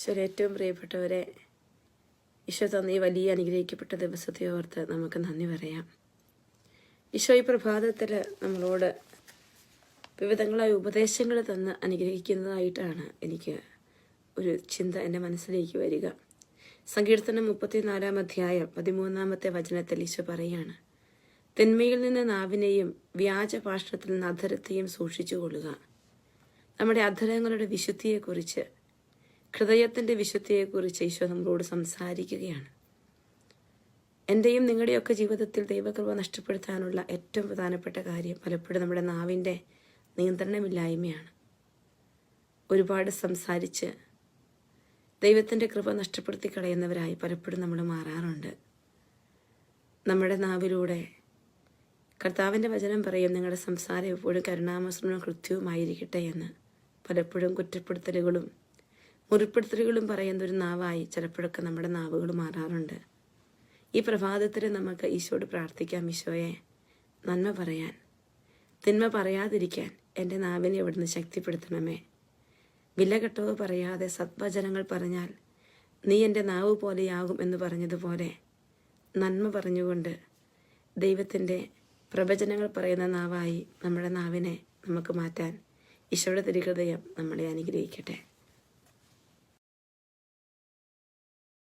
ഈശോയുടെ ഏറ്റവും പ്രിയപ്പെട്ടവരെ ഈശോ തന്ന ഈ വലിയ അനുഗ്രഹിക്കപ്പെട്ട ദിവസത്തെ ഓർത്ത് നമുക്ക് നന്ദി പറയാം. ഈശോ ഈ പ്രഭാതത്തിൽ നമ്മളോട് വിവിധങ്ങളായ ഉപദേശങ്ങൾ തന്ന് അനുഗ്രഹിക്കുന്നതായിട്ടാണ് എനിക്ക് ഒരു ചിന്ത എന്റെ മനസ്സിലേക്ക് വരിക. സങ്കീർത്തനം മുപ്പത്തിനാലാം അധ്യായം പതിമൂന്നാമത്തെ വചനത്തിൽ ഈശോ പറയാണ് തിന്മയിൽ നിന്ന് നാവിനെയും വ്യാജ ഭാഷണത്തിൽ നിന്ന് അധരത്തെയും സൂക്ഷിച്ചു കൊള്ളുക നമ്മുടെ അധരങ്ങളുടെ വിശുദ്ധിയെക്കുറിച്ച് ഹൃദയത്തിന്റെ വിശുദ്ധിയെക്കുറിച്ച് ഈശോ നമ്മളോട് സംസാരിക്കുകയാണ്. എന്റെയും നിങ്ങളുടെയൊക്കെ ജീവിതത്തിൽ ദൈവകൃപ നഷ്ടപ്പെടുത്താനുള്ള ഏറ്റവും പ്രധാനപ്പെട്ട കാര്യം പലപ്പോഴും നമ്മുടെ നാവിന്റെ നിയന്ത്രണമില്ലായ്മയാണ്. ഒരുപാട് സംസാരിച്ച് ദൈവത്തിന്റെ കൃപ നഷ്ടപ്പെടുത്തി കളയുന്നവരായി പലപ്പോഴും നമ്മൾ മാറാറുണ്ട്. നമ്മുടെ നാവിലൂടെ കർത്താവിന്റെ വചനം പറയും നിങ്ങളുടെ സംസാരം എപ്പോഴും കരുണാമസൃണവും കൃത്യവുമായിരിക്കട്ടെ എന്ന് പലപ്പോഴും കുറ്റപ്പെടുത്തലുകളും മുറിപ്പെടുത്തലുകളും പറയുന്ന ഒരു നാവായി ചിലപ്പോഴൊക്കെ നമ്മുടെ നാവുകൾ മാറാറുണ്ട്. ഈ പ്രഭാതത്തിൽ നമുക്ക് ഈശോട് പ്രാർത്ഥിക്കാം ഈശോയെ നന്മ പറയാൻ. തിന്മ പറയാതിരിക്കാൻ എന്റെ നാവിനെ ഇവിടുന്ന് ശക്തിപ്പെടുത്തണമേ. വിലകെട്ടവ് പറയാതെ സത്വചനങ്ങൾ പറഞ്ഞാൽ നീ എന്റെ നാവ് പോലെയാകും എന്ന് പറഞ്ഞതുപോലെ നന്മ പറഞ്ഞുകൊണ്ട് ദൈവത്തിന്റെ പ്രവചനങ്ങൾ പറയുന്ന നാവായി നമ്മുടെ നാവിനെ നമുക്ക് മാറ്റാൻ ഈശോയുടെ തിരുഹൃദയം നമ്മളെ അനുഗ്രഹിക്കട്ടെ.